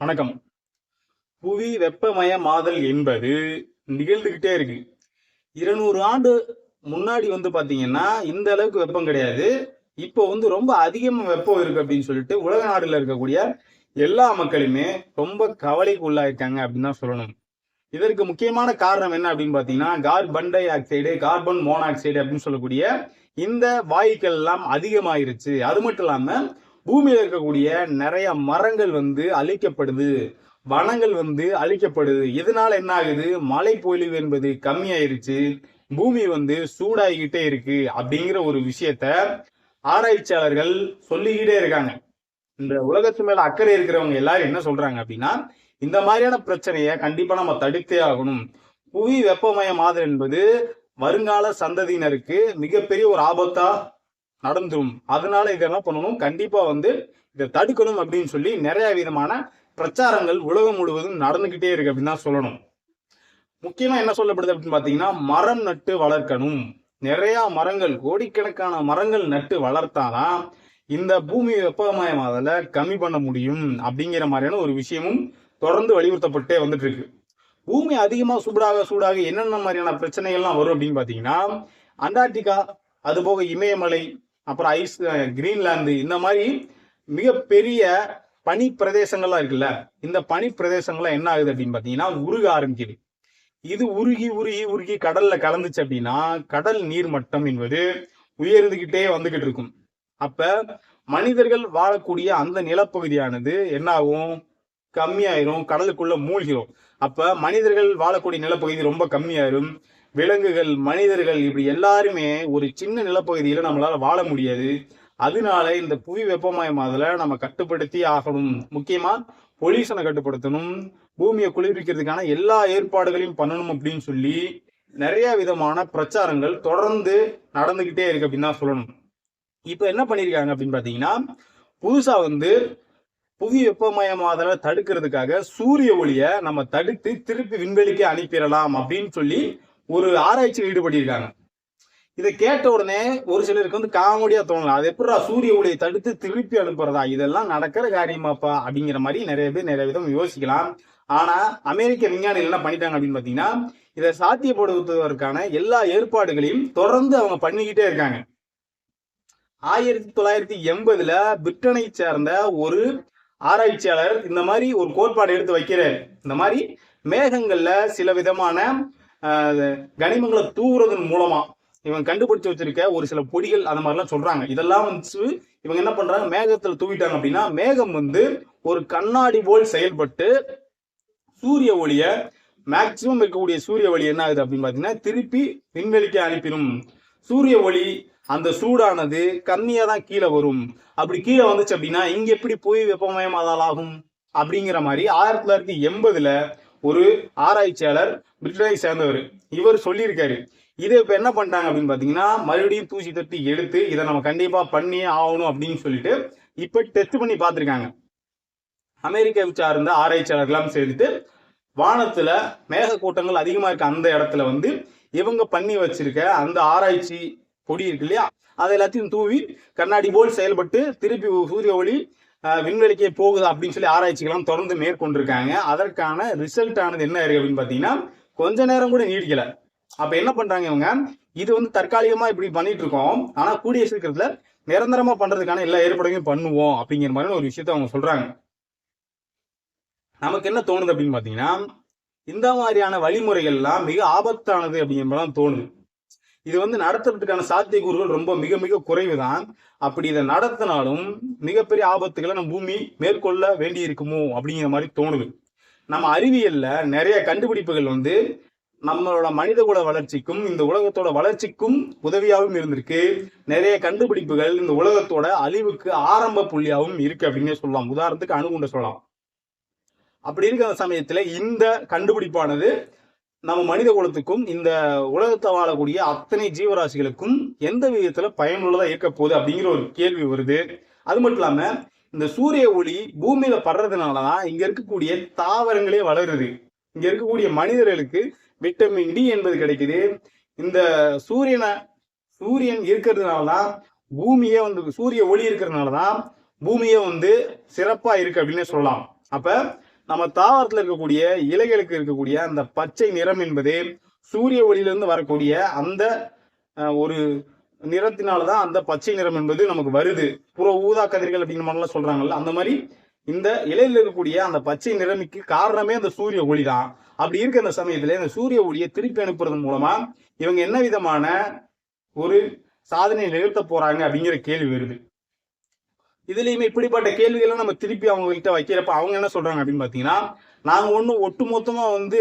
வணக்கம். புவி வெப்பமயமாதல் என்பது நிகழ்ந்துகிட்டே இருக்கு. இருநூறு ஆண்டு முன்னாடி வந்து பாத்தீங்கன்னா இந்த அளவுக்கு வெப்பம் கிடையாது. இப்போ வந்து ரொம்ப அதிகமா வெப்பம் இருக்கு அப்படின்னு சொல்லிட்டு உலக நாடுல இருக்கக்கூடிய எல்லா மக்களுமே ரொம்ப கவலைக்கு உள்ளாயிருக்காங்க அப்படின்னு தான் சொல்லணும். இதற்கு முக்கியமான காரணம் என்ன அப்படின்னு பாத்தீங்கன்னா carbon dioxide carbon monoxide அப்படின்னு சொல்லக்கூடிய இந்த வாயுக்கள் எல்லாம் அதிகமாயிருச்சு. அது மட்டும் இல்லாம பூமியில் இருக்கக்கூடிய நிறைய மரங்கள் வந்து அழிக்கப்படுது. வனங்கள் வந்து அழிக்கப்படுது. இதனால என்ன ஆகுது? மழை பொழிவு என்பது கம்மியாயிருச்சு. பூமி வந்து சூடாகிக்கிட்டே இருக்கு அப்படிங்கிற ஒரு விஷயத்த ஆராய்ச்சியாளர்கள் சொல்லிக்கிட்டே இருக்காங்க. இந்த உலகத்து மேல அக்கறை இருக்கிறவங்க எல்லாரும் என்ன சொல்றாங்க அப்படின்னா இந்த மாதிரியான பிரச்சனையை கண்டிப்பா நம்ம தடுத்தே ஆகணும். புவி வெப்பமயமாதல் என்பது வருங்கால சந்ததியினருக்கு மிகப்பெரிய ஒரு ஆபத்தா நடந்துடும் அதனால இதெல்லாம் பண்ணணும். கண்டிப்பா வந்து இதை தடுக்கணும் அப்படின்னு சொல்லி நிறைய விதமான பிரச்சாரங்கள் உலகம் முழுவதும் நடந்துகிட்டே இருக்கு அப்படின்னு தான் சொல்லணும். முக்கியமா என்ன சொல்லப்படுது அப்படின்னு பாத்தீங்கன்னா மரம் நட்டு வளர்க்கணும். நிறைய மரங்கள் கோடிக்கணக்கான மரங்கள் நட்டு வளர்த்தாதான் இந்த பூமி அதில் கம்மி பண்ண முடியும் அப்படிங்கிற மாதிரியான ஒரு விஷயமும் தொடர்ந்து வலியுறுத்தப்பட்டே வந்துட்டு இருக்கு. பூமி அதிகமாக சூடாக சூடாக என்னென்ன மாதிரியான பிரச்சனைகள்லாம் வரும் அப்படின்னு பார்த்தீங்கன்னா அண்டார்டிகா அது போக இமயமலை அப்புறம் ஐஸ் கிரீன்லாந்து இந்த மாதிரி மிகப்பெரிய பனி பிரதேசங்கள்லாம் இருக்குல்ல இந்த பனி பிரதேசங்கள்லாம் என்ன ஆகுது அப்படின்னு பார்த்தீங்கன்னா உருக ஆரம்பிக்குது. இது உருகி உருகி உருகி கடல்ல கலந்துச்சு அப்படின்னா கடல் நீர் மட்டம் என்பது உயர்ந்துகிட்டே வந்துகிட்டு இருக்கும். அப்ப மனிதர்கள் வாழக்கூடிய அந்த நிலப்பகுதியானது என்ன ஆகும் கம்மியாயிரும் கடலுக்குள்ள மூழ்கிரும். அப்ப மனிதர்கள் வாழக்கூடிய நிலப்பகுதி ரொம்ப கம்மியாயிரும். விலங்குகள் மனிதர்கள் இப்படி எல்லாருமே ஒரு சின்ன நிலப்பகுதியில் நம்மளால் வாழ முடியாது. அதனால இந்த புவி வெப்பமயமாதலை நம்ம கட்டுப்படுத்தி ஆகணும். முக்கியமா பொல்யூஷனை கட்டுப்படுத்தணும். பூமியை குளிர்விக்கிறதுக்கான எல்லா ஏற்பாடுகளையும் பண்ணணும் அப்படின்னு சொல்லி நிறைய விதமான பிரச்சாரங்கள் தொடர்ந்து நடந்துகிட்டே இருக்கு அப்படின்னு தான் சொல்லணும். இப்போ என்ன பண்ணிருக்காங்க அப்படின்னு பாத்தீங்கன்னா புதுசா வந்து புவி வெப்பமயமாதலை தடுக்கிறதுக்காக சூரிய ஒளியை நம்ம தடுத்து திருப்பி விண்வெளிக்கு அனுப்பிடலாம் அப்படின்னு சொல்லி ஒரு ஆராய்ச்சியில் ஈடுபட்டிருக்காங்க. இதை கேட்ட உடனே ஒரு சிலருக்கு வந்து காமெடியா தோணலாம் அது எப்படிடா சூரிய ஒளியை தடுத்து திருப்பி அனுப்புறதா? இதெல்லாம் நடக்கிற காரியமாப்பா? அப்படிங்கிற மாதிரி நிறைய பேர் நிறைய விதம் யோசிக்கலாம். ஆனா அமெரிக்க விஞ்ஞானிகள் என்ன பண்ணிட்டாங்க அப்படின்னு பாத்தீங்கன்னா இதை சாத்தியப்படுத்துவதற்கான எல்லா ஏற்பாடுகளையும் தொடர்ந்து அவங்க பண்ணிக்கிட்டே இருக்காங்க. ஆயிரத்தி தொள்ளாயிரத்தி எண்பதுல பிரிட்டனை சேர்ந்த ஒரு ஆராய்ச்சியாளர் இந்த மாதிரி ஒரு கோட்பாடு எடுத்து வைக்கிறார். இந்த மாதிரி மேகங்கள்ல சில விதமான கனிமங்களை தூவுறதன் மூலமா இவன் கண்டுபிடிச்சு வச்சிருக்க ஒரு சில பொடிகள் அந்த மாதிரிலாம் சொல்றாங்க. இதெல்லாம் வந்து இவங்க என்ன பண்றாங்க? மேகத்துல தூவிட்டாங்க அப்படின்னா மேகம் வந்து ஒரு கண்ணாடி போல் செயல்பட்டு சூரிய ஒளிய மேக்சிமம் இருக்கக்கூடிய சூரிய ஒளி என்ன ஆகுது அப்படின்னு பாத்தீங்கன்னா திருப்பி விண்வெளிக்கு அனுப்பிடும் சூரிய ஒளி அந்த சூடானது கம்மியா தான் கீழே வரும். அப்படி கீழே வந்துச்சு அப்படின்னா இங்க எப்படி போய் வெப்பமயமாதல் ஆகும் அப்படிங்கிற மாதிரி ஆயிரத்தி தொள்ளாயிரத்தி எண்பதுல ஒரு ஆராய்ச்சியாளர் பிரிட்டனை சேர்ந்தவர். இவர் சொல்லியிருக்காரு. இதை இப்போ என்ன பண்ணிட்டாங்க அப்படின்னு பார்த்தீங்கன்னா மறுபடியும் தூசி தட்டி எடுத்து இதை நம்ம கண்டிப்பா பண்ணியே ஆகணும் அப்படின்னு சொல்லிட்டு இப்போ டெஸ்ட் பண்ணி பார்த்திருக்காங்க. அமெரிக்காவை சார்ந்த ஆராய்ச்சியாளர்கள்லாம் சேர்ந்துட்டு வானத்துல மேகக்கூட்டங்கள் அதிகமா இருக்க அந்த இடத்துல வந்து இவங்க பண்ணி வச்சிருக்க அந்த ஆராய்ச்சி பொடி இருக்கு இல்லையா? அதை எல்லாத்தையும் தூவி கண்ணாடி போல் செயல்பட்டு திருப்பி சூரிய ஒளி விண்வெளிக்கே போகுது அப்படின்னு சொல்லி ஆராய்ச்சிகள்லாம் தொடர்ந்து மேற்கொண்டிருக்காங்க. அதற்கான ரிசல்ட் ஆனது என்ன இருக்கு அப்படின்னு பார்த்தீங்கன்னா கொஞ்ச நேரம் கூட நீடிக்கல. அப்ப என்ன பண்றாங்க இவங்க? இது வந்து தற்காலிகமா இப்படி பண்ணிட்டு இருக்கோம். ஆனா கூடிய சீக்கிரத்துல நிரந்தரமா பண்றதுக்கான எல்லா ஏற்பாடுகளையும் பண்ணுவோம் அப்படிங்கிற மாதிரி ஒரு விஷயத்த அவங்க சொல்றாங்க. நமக்கு என்ன தோணுது அப்படின்னு பாத்தீங்கன்னா இந்த மாதிரியான வழிமுறைகள்லாம் மிக ஆபத்தானது அப்படிங்கிற மாதிரி தோணுது. இது வந்து நடத்துறதுக்கான சாத்தியக்கூறுகள் ரொம்ப மிக மிக குறைவுதான். அப்படி இதை நடத்தினாலும் மிகப்பெரிய ஆபத்துகளை நம்ம பூமி மேற்கொள்ள வேண்டி இருக்குமோ அப்படிங்கிற மாதிரி தோணுது. நம்ம அறிவியல்ல நிறைய கண்டுபிடிப்புகள் வந்து நம்மளோட மனித குல வளர்ச்சிக்கும் இந்த உலகத்தோட வளர்ச்சிக்கும் உதவியாகவும் இருந்திருக்கு. நிறைய கண்டுபிடிப்புகள் இந்த உலகத்தோட அழிவுக்கு ஆரம்ப புள்ளியாகவும் இருக்கு அப்படின்னே சொல்லலாம். உதாரணத்துக்கு அணுகுண்ட சொல்லலாம். அப்படி இருக்கிற சமயத்துல இந்த கண்டுபிடிப்பானது நம்ம மனித குலத்துக்கும் இந்த உலகத்தை வாழக்கூடிய அத்தனை ஜீவராசிகளுக்கும் எந்த விதத்துல பயனுள்ளதா இருக்க போகுது அப்படிங்கிற ஒரு கேள்வி வருது. அது மட்டும் இல்லாம இந்த சூரிய ஒளி பூமியில படுறதுனாலதான் இங்க இருக்கக்கூடிய தாவரங்களே வளருது. இங்க இருக்கக்கூடிய மனிதர்களுக்கு விட்டமின் டி என்பது கிடைக்குது. இந்த சூரியனை சூரியன் இருக்கிறதுனால தான் பூமியே வந்து சூரிய ஒளி இருக்கிறதுனால தான் பூமியே வந்து சிறப்பா இருக்கு அப்படின்னே சொல்லலாம். அப்ப நம்ம தாவரத்தில் இருக்கக்கூடிய இலைகளுக்கு இருக்கக்கூடிய அந்த பச்சை நிறம் என்பது சூரிய ஒளியிலிருந்து வரக்கூடிய அந்த ஒரு ஒரு நிறத்தினாலதான் அந்த பச்சை நிறம் என்பது நமக்கு வருது. புற ஊதா கதிர்கள் அப்படிங்கிற மாதிரிலாம் சொல்றாங்கல்ல அந்த மாதிரி இந்த இலையில இருக்கக்கூடிய அந்த பச்சை நிறமிக்கு காரணமே அந்த சூரிய ஒளி தான். அப்படி இருக்க அந்த சமயத்துல இந்த சூரிய ஒளியை திருப்பி அனுப்புறதன் மூலமா இவங்க என்ன விதமான ஒரு சாதனை நிகழ்த்த போறாங்க அப்படிங்கிற கேள்வி வருது. இதுலயுமே இப்படிப்பட்ட கேள்விகளை நம்ம திருப்பி அவங்ககிட்ட வைக்கிறப்ப அவங்க என்ன சொல்றாங்க அப்படின்னு பாத்தீங்கன்னா நாங்க ஒட்டு ஒட்டுமொத்தமா வந்து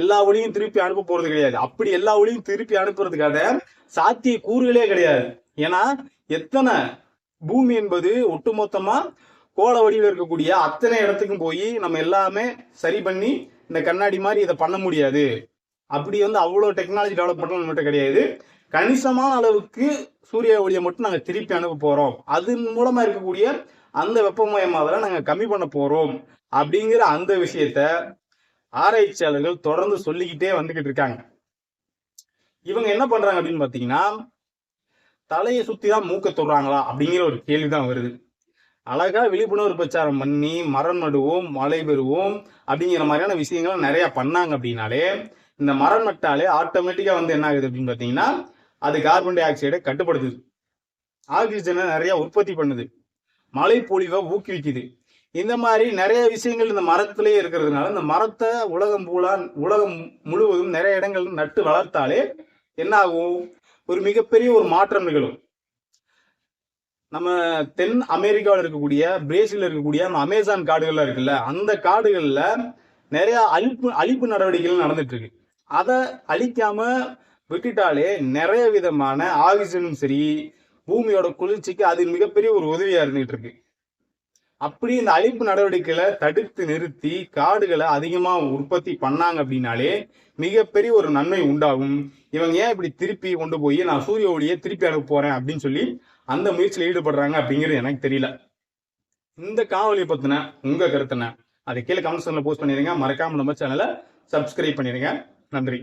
எல்லா ஒளியும் திருப்பி அனுப்ப போறது கிடையாது. அப்படி எல்லா ஒளியும் திருப்பி அனுப்புறதுக்காக சாத்திய கூறுகளே கிடையாது. ஏன்னா எத்தனை பூமி என்பது ஒட்டுமொத்தமா கோள வடிவில் இருக்கக்கூடிய அத்தனை இடத்துக்கும் போய் நம்ம எல்லாமே சரி பண்ணி இந்த கண்ணாடி மாதிரி இதை பண்ண முடியாது. அப்படி வந்து அவ்வளோ டெக்னாலஜி டெவலப் பண்ண நம்மகிட்ட கிடையாது. கணிசமான அளவுக்கு சூரிய ஒளியை மட்டும் நாங்கள் திருப்பி அனுப்ப போகிறோம் அதன் மூலமாக இருக்கக்கூடிய அந்த வெப்பமயமாதலை நாங்கள் கம்மி பண்ண போகிறோம் அப்படிங்கிற அந்த விஷயத்த ஆராய்ச்சியாளர்கள் தொடர்ந்து சொல்லிக்கிட்டே வந்துக்கிட்டு இருக்காங்க. இவங்க என்ன பண்றாங்க அப்படின்னு பார்த்தீங்கன்னா தலையை சுத்தி தான் மூக்க தொடுறாங்களா அப்படிங்கிற ஒரு கேள்விதான் வருது. அழகா விழிப்புணர்வு பிரச்சாரம் பண்ணி மரம் நடுவோம் மழை பெறுவோம் அப்படிங்கிற மாதிரியான விஷயங்கள்லாம் நிறைய பண்ணாங்க அப்படின்னாலே இந்த மரம் நட்டாலே ஆட்டோமேட்டிக்கா வந்து என்ன ஆகுது அப்படின்னு பார்த்தீங்கன்னா அது கார்பன் டை ஆக்சைடை கட்டுப்படுத்துது. ஆக்சிஜனை நிறைய உற்பத்தி பண்ணுது. மழை பொழிவை ஊக்குவிக்குது. இந்த மாதிரி நிறைய விஷயங்கள் இந்த மரத்திலேயே இருக்கிறதுனால இந்த மரத்தை உலகம் பூலா உலகம் முழுவதும் நிறைய இடங்கள் நட்டு வளர்த்தாலே என்ன ஆகும் ஒரு மிகப்பெரிய ஒரு மாற்றம் நிகழும். நம்ம தென் அமெரிக்காவில் இருக்கக்கூடிய பிரேசில் இருக்கக்கூடிய அந்த அமேசான் காடுகள்லாம் இருக்குல்ல அந்த காடுகளில் நிறைய அழிப்பு அழிப்பு நடவடிக்கைகள் நடந்துட்டு இருக்கு. அதை அழிக்காம விட்டுட்டாலே நிறைய விதமான ஆக்சிஜனும் சரி பூமியோட குளிர்ச்சிக்கு அது மிகப்பெரிய ஒரு உதவியா இருந்துகிட்டு இருக்கு அப்படி இந்த அழிப்பு நடவடிக்கைகளை தடுத்து நிறுத்தி காடுகளை அதிகமா உற்பத்தி பண்ணாங்க அப்படின்னாலே மிகப்பெரிய ஒரு நன்மை உண்டாகும். இவங்க ஏன் இப்படி திருப்பி கொண்டு போய் நான் சூரிய ஒளியை திருப்பி அனுப்ப போறேன் அப்படின்னு சொல்லி அந்த முயற்சியில் ஈடுபடுறாங்க அப்படிங்கிறது எனக்கு தெரியல. இந்த காவலி பத்தின உங்க கருத்துன அதை கீழே கமெண்ட்ஸ்ல போஸ்ட் பண்ணிருங்க மறக்காம நம்ம சேனலை சப்ஸ்கிரைப் பண்ணிருங்க நன்றி.